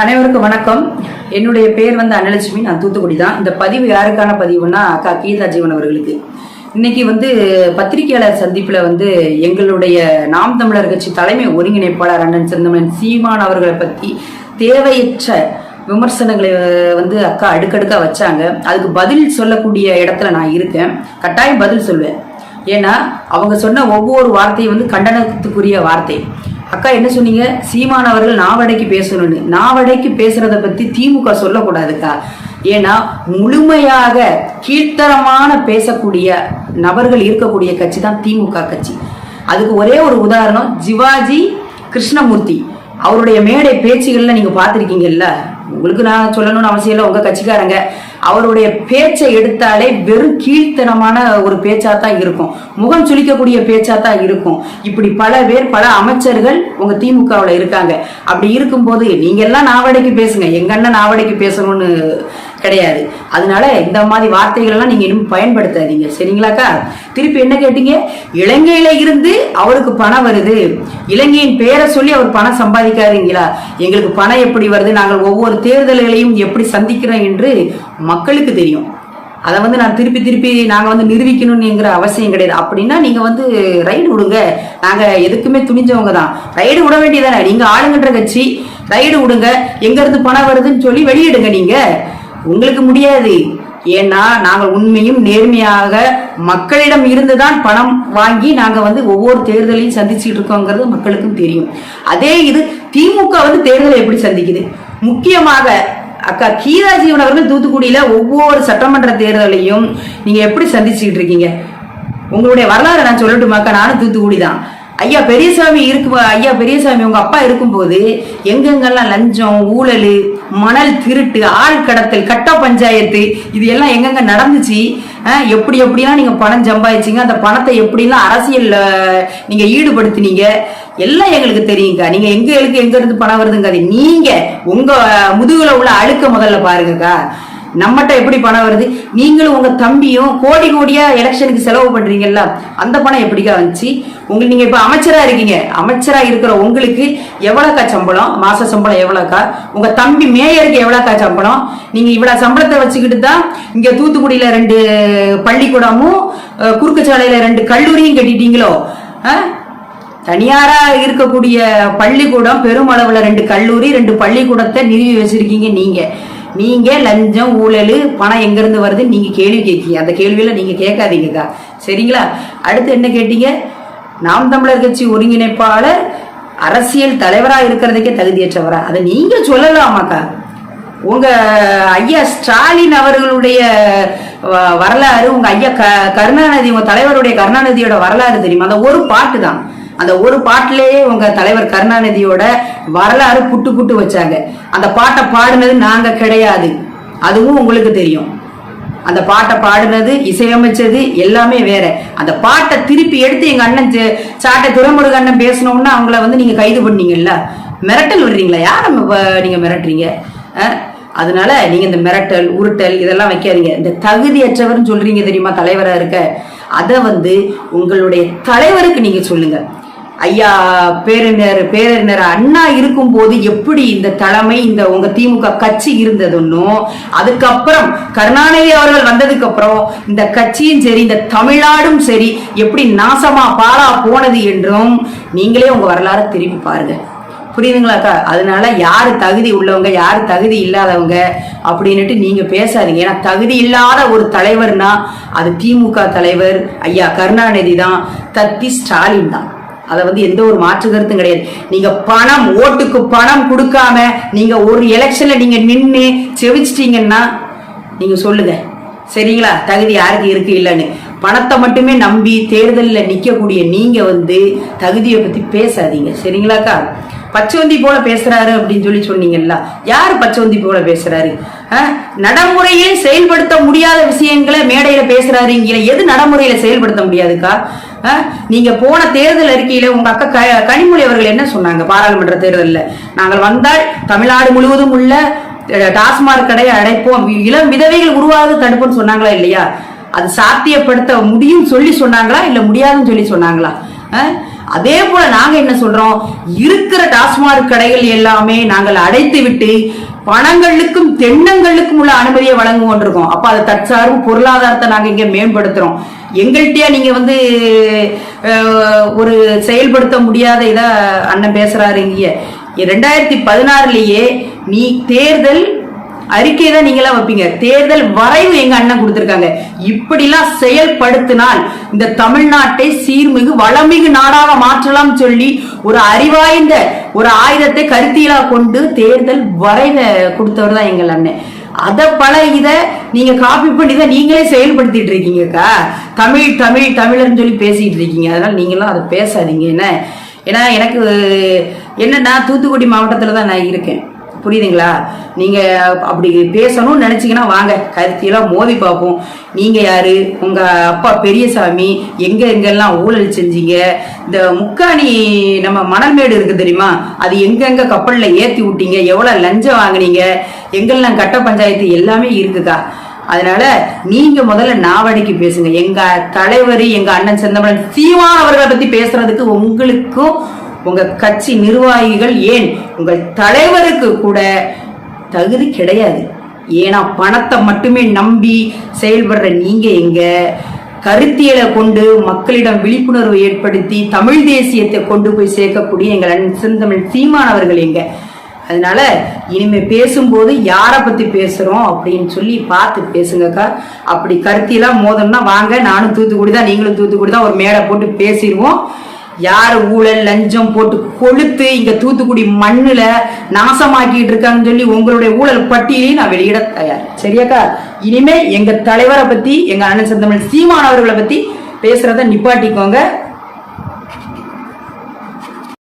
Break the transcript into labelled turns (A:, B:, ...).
A: அனைவருக்கும் வணக்கம். என்னுடைய பேர் வந்து அன்னலட்சுமி நான் தூத்துக்குடி தான். இந்த பதிவு யாருக்கான பதிவுன்னா அக்கா கீதா ஜீவன் அவர்களுக்கு. இன்னைக்கு வந்து பத்திரிகையாளர் சந்திப்பில் வந்து எங்களுடைய நாம் தமிழர் கட்சி தலைமை ஒருங்கிணைப்பாளர் அண்ணன் சிறந்தமன் சீமான் அவர்களை பற்றி தேவையற்ற விமர்சனங்களை வந்து அக்கா அடுக்கடுக்கா வச்சாங்க. அதுக்கு பதில் சொல்லக்கூடிய இடத்துல நான் இருக்கேன். கட்டாயம் பதில் சொல்வேன். ஏன்னா அவங்க சொன்ன ஒவ்வொரு வார்த்தையும் வந்து கண்டனத்துக்குரிய வார்த்தை. அக்கா என்ன சொன்னீங்க? சீமான் அவர்கள் நாவடைக்கு பேசணும்னு. நாவடைக்கு பேசுறத பத்தி திமுக சொல்லக்கூடாதுக்கா. ஏன்னா முழுமையாக கீழ்த்தரமான பேசக்கூடிய நபர்கள் இருக்கக்கூடிய கட்சி தான் திமுக கட்சி. அதுக்கு ஒரே ஒரு உதாரணம் ஜிவாஜி கிருஷ்ணமூர்த்தி. அவருடைய மேடை பேச்சுகள்ல நீங்க பார்த்திருக்கீங்கல்ல? உங்களுக்கு நான் சொல்லணும்னு அவசியம் இல்லை உங்க கட்சிக்காரங்க. அவருடைய பேச்சை எடுத்தாலே வெறும் கீழ்த்தனமான ஒரு பேச்சா தான் இருக்கும். முகம் சுளிக்கக்கூடிய பேச்சா தான் இருக்கும். இப்படி பல பேர் பல அமைச்சர்கள் உங்க திமுகவில் இருக்காங்க. அப்படி இருக்கும்போது நீங்க எல்லாம் நாவடைக்கு பேசுங்க. எங்க அண்ணன் நாவடைக்கு பேசணும்னு கிடையாது. அதனால இந்த மாதிரி வார்த்தைகள் எல்லாம் நீங்க இன்னும் பயன்படுத்தாதீங்க. சரிங்களாக்கா? திருப்பி என்ன கேட்டீங்க? இலங்கையில இருந்து அவருக்கு பணம் வருது. இலங்கையின் பேரை சொல்லி அவர் பணம் சம்பாதிக்காதீங்களா? எங்களுக்கு பணம் எப்படி வருது? நாங்கள் ஒவ்வொரு தேர்தல்களையும் எப்படி சந்திக்கிறோம் என்று மக்களுக்கு தெரியும். அதை வந்து நான் திருப்பி திருப்பி நாங்கள் வந்து நிரூபிக்கணும்னுங்கிற அவசியம் கிடையாது. அப்படின்னா நீங்கள் வந்து ரைடு விடுங்க. நாங்கள் எதுக்குமே துணிஞ்சவங்க தான். ரைடு விட வேண்டியதானே? நீங்கள் ஆளுங்கன்ற கட்சி ரைடு விடுங்க. எங்கேருந்து பணம் வருதுன்னு சொல்லி வெளியிடுங்க நீங்கள் உங்களுக்கு முடியாது. ஏன்னா நாங்கள் உண்மையும் நேர்மையாக மக்களிடம் இருந்துதான் பணம் வாங்கி நாங்க வந்து ஒவ்வொரு தேர்தலையும் சந்திச்சுட்டு இருக்கோங்கிறது மக்களுக்கும் தெரியும். அதே இது திமுக வந்து தேர்தலை எப்படி சந்திக்குது? முக்கியமாக அக்கா கீதா ஜீவன் அவர்கள் தூத்துக்குடியில ஒவ்வொரு சட்டமன்ற தேர்தலையும் நீங்க எப்படி சந்திச்சுட்டு இருக்கீங்க? உங்களுடைய வரலாறு நான் சொல்லட்டுமாக்கா நானும் தூத்துக்குடி தான் ஐயா பெரியசாமி இருக்கு ஐயா பெரியசாமி உங்க அப்பா இருக்கும்போது எங்கெங்கெல்லாம் லஞ்சம் ஊழல் மணல் திருட்டு ஆள் கடத்தல் கட்ட பஞ்சாயத்து இது எல்லாம் எங்கெங்க நடந்துச்சு? எப்படி எப்படிலாம் நீங்க பணம் சம்பாதிச்சிங்க? அந்த பணத்தை எப்படிலாம் அரசியல்ல நீங்க ஈடுபடுத்தினீங்க? எல்லாம் எங்களுக்கு தெரியுங்கக்கா நீங்க எங்க எங்களுக்கு எங்க இருந்து பணம் வருதுங்க அது நீங்க உங்க முதுகுல உள்ள அழுக்க முதல்ல பாருங்கக்கா. நம்மகிட்ட எப்படி பணம் வருது? நீங்களும் உங்க தம்பியும் கோடி கோடியா எலெக்ஷனுக்கு செலவு பண்றீங்கல்ல? அந்த பணம் எப்படிக்கா வந்துச்சு? உங்களுக்கு நீங்க இப்ப அமைச்சரா இருக்கீங்க. அமைச்சரா இருக்கிற உங்களுக்கு எவ்வளோக்கா சம்பளம்? மாச சம்பளம் எவ்வளோக்கா? உங்க தம்பி மேயருக்கு எவ்வளோக்கா சம்பளம்? நீங்க இவ்வளவு சம்பளத்தை வச்சுக்கிட்டு தான் இங்க தூத்துக்குடியில ரெண்டு பள்ளிக்கூடமும் குறுக்கு சாலையில ரெண்டு கல்லூரியும் கட்டிட்டீங்களோ? தனியாரா இருக்கக்கூடிய பள்ளிக்கூடம் பெருமளவுல ரெண்டு கல்லூரி ரெண்டு பள்ளிக்கூடத்தை நிறுவி வச்சிருக்கீங்க நீங்க. நீங்க லஞ்சம் ஊழல் பணம் எங்க இருந்து வருது நீங்க கேள்வி கேட்கீங்க. அந்த கேள்வியில் நீங்க கேட்காதீங்கக்கா சரிங்களா? அடுத்து என்ன கேட்டீங்க? நாம் தமிழர் கட்சி ஒருங்கிணைப்பாளர் அரசியல் தலைவராக இருக்கிறதுக்கே தகுதியற்றவரா? அதை நீங்க சொல்லலாமாக்கா உங்க ஐயா ஸ்டாலின் அவர்களுடைய வரலாறு உங்க ஐயா க கருணாநிதி உங்க தலைவருடைய கருணாநிதியோட வரலாறு தெரியுமா? அந்த ஒரு பாட்டு தான். அந்த ஒரு பாட்டிலேயே உங்க தலைவர் கருணாநிதியோட வரலாறு புட்டு புட்டு வச்சாங்க. அந்த பாட்டை பாடினது நாங்க கிடையாது. அதுவும் உங்களுக்கு தெரியும். அந்த பாட்டை பாடினது இசையமைச்சது எல்லாமே வேற. அந்த பாட்டை திருப்பி எடுத்து எங்க அண்ணன் சாட்டை துரைமுருக அண்ணன் பேசணும்னா அவங்கள வந்து நீங்க கைது பண்ணீங்கல்ல? மிரட்டல் விடுறீங்களா? யார் நம்ம நீங்க மிரட்டுறீங்க? அதனால நீங்க இந்த மிரட்டல் உருட்டல் இதெல்லாம் வைக்காதீங்க. இந்த தகுதியற்றவர்னு சொல்றீங்க தெரியுமா தலைவரா இருக்க? அதை வந்து உங்களுடைய தலைவருக்கு நீங்க சொல்லுங்க. ஐயா பேரறிஞர் பேரறிஞர் அண்ணா இருக்கும் போது எப்படி இந்த தலைமை இந்த உங்க திமுக கட்சி இருந்ததுன்னும் அதுக்கப்புறம் கருணாநிதி அவர்கள் வந்ததுக்கு அப்புறம் இந்த கட்சியும் சரி இந்த தமிழ்நாடும் சரி எப்படி நாசமா பாலா போனது என்றும் நீங்களே உங்க வரலாறை திரும்பி பாருங்க. புரியுதுங்களாக்கா அதனால யார் தகுதி உள்ளவங்க யார் தகுதி இல்லாதவங்க அப்படின்னுட்டு நீங்கள் பேசாதீங்க. ஏன்னா தகுதி இல்லாத ஒரு தலைவர்னா அது திமுக தலைவர் ஐயா கருணாநிதி தான் தத்தி ஸ்டாலின் தான். அதை வந்து எந்த ஒரு மாற்று கருத்தும் கிடையாது. நீங்க பணம் ஓட்டுக்கு பணம் கொடுக்காம நீங்க ஒரு எலெக்ஷன்ல நீங்க நின்று செவிச்சிட்டீங்கன்னா நீங்க சொல்லுங்க. சரிங்களா? தகுதி யாருக்கு இருக்கு இல்லைன்னு. பணத்தை மட்டுமே நம்பி தேர்தலில் நிற்கக்கூடிய நீங்க வந்து தகுதியை பத்தி பேசாதீங்க. சரிங்களாக்கா? பச்சவந்தி போல பேசுறாரு அப்படின்னு சொல்லி சொன்னீங்கல்ல. யார் பச்சவந்தி போல பேசுறாரு? நடைமுறையில் செயல்படுத்த முடியாத விஷயங்களை மேடையில பேசுறாருங்கிற எது நடைமுறையில செயல்படுத்த முடியாதுக்கா? நீங்க போன தேர்தல் அறிக்கையில உங்க அக்கா க- கனிமொழி அவர்கள் என்ன சொன்னாங்க பாராளுமன்ற தேர்தலில்? நாங்கள் வந்தால் தமிழ்நாடு முழுவதும் உள்ள டாஸ்மாக் கடையை அடைப்போம். இளம் விதவைகள் உருவாக தடுப்போம்னு சொன்னாங்களா இல்லையா? அது சாத்தியப்படுத்த முடியும் சொல்லி சொன்னாங்களா? இல்ல முடியாதுன்னு சொல்லி சொன்னாங்களா? அதே போல நாங்க என்ன சொல்றோம்? இருக்கிற டாஸ்மாக் கடைகள் எல்லாமே நாங்கள் அடைத்து விட்டு பணங்களுக்கும் தென்னங்களுக்கும் உள்ள அனுமதியை வழங்குவோம் இருக்கோம். அப்ப அது தற்சார்பு பொருளாதாரத்தை நாங்க இங்க மேம்படுத்துறோம். எங்கள்கிட்டயா நீங்க வந்து ஒரு செயல்படுத்த முடியாத இதா அண்ணன் பேசுறாரு இங்க. ரெண்டாயிரத்தி பதினாறுலயே நீ தேர்தல் அறிக்கை தான் நீங்களாம் வைப்பீங்க. தேர்தல் வரைவு எங்க அண்ணன் கொடுத்துருக்காங்க. இப்படிலாம் செயல்படுத்தினால் இந்த தமிழ்நாட்டை சீர்மிகு வளமிகு நாடாக மாற்றலாம் சொல்லி ஒரு அறிவாய்ந்த ஒரு ஆயுதத்தை கருத்தியலா கொண்டு தேர்தல் வரைவை கொடுத்தவர் தான் எங்கள் அண்ணன். அதை பல இதை நீங்க காப்பி பண்ணி தான் நீங்களே செயல்படுத்திட்டு இருக்கீங்கக்கா தமிழ் தமிழ் தமிழர்னு சொல்லி பேசிட்டு இருக்கீங்க. அதனால நீங்களாம் அதை பேசாதீங்க. என்ன? ஏன்னா எனக்கு என்னன்னா தூத்துக்குடி மாவட்டத்தில் தான் நான் இருக்கேன். புரியுதுங்களா? நீங்கள் அப்படி பேசணும்னு நினச்சிங்கன்னா வாங்க. கருத்தியெல்லாம் மோதி பார்ப்போம். நீங்கள் யார்? உங்கள் அப்பா பெரியசாமி எங்கே எங்கெல்லாம் ஊழல் செஞ்சீங்க? இந்த முக்காணி நம்ம மணல்மேடு இருக்குது தெரியுமா? அது எங்கெங்கே கப்பலில் ஏற்றி விட்டீங்க? எவ்வளோ லஞ்சம் வாங்குனீங்க? எங்கெல்லாம் கட்ட பஞ்சாயத்து எல்லாமே இருக்குக்கா. அதனால நீங்க முதல்ல நாவடிக்கு பேசுங்க. எங்க தலைவர் எங்க அண்ணன் செந்தமலன் சீமான் அவர்களை பத்தி பேசுறதுக்கு உங்களுக்கும் உங்க கட்சி நிர்வாகிகள் ஏன் உங்கள் தலைவருக்கு கூட தகுதி கிடையாது. ஏன்னா பணத்தை மட்டுமே நம்பி செயல்படுற நீங்க எங்க? கருத்தியலை கொண்டு மக்களிடம் விழிப்புணர்வு ஏற்படுத்தி தமிழ் தேசியத்தை கொண்டு போய் சேர்க்கக்கூடிய எங்கள் அண்ணன் செந்தமிழ் சீமானவர்கள் எங்க? அதனால இனிமே பேசும்போது யாரை பத்தி பேசுறோம் அப்படின்னு சொல்லி பார்த்து பேசுங்கக்கா. அப்படி கருத்திலாம் மோதம்னா வாங்க நானும் தூத்துக்குடி தான் நீங்களும் தூத்துக்குடி தான் ஒரு மேடை போட்டு பேசிடுவோம். யார் ஊழல் லஞ்சம் போட்டு கொளுத்து இங்க தூத்துக்குடி மண்ணுல நாசமாக்கிட்டு இருக்காங்கன்னு சொல்லி உங்களுடைய ஊழல் பட்டியலையும் நான் வெளியிட தயார். சரியாக்கா? இனிமே எங்க தலைவரை பத்தி எங்க அண்ணன் சந்தமன் சீமான் அவர்களை பத்தி பேசுறத நிப்பாட்டிக்கோங்க.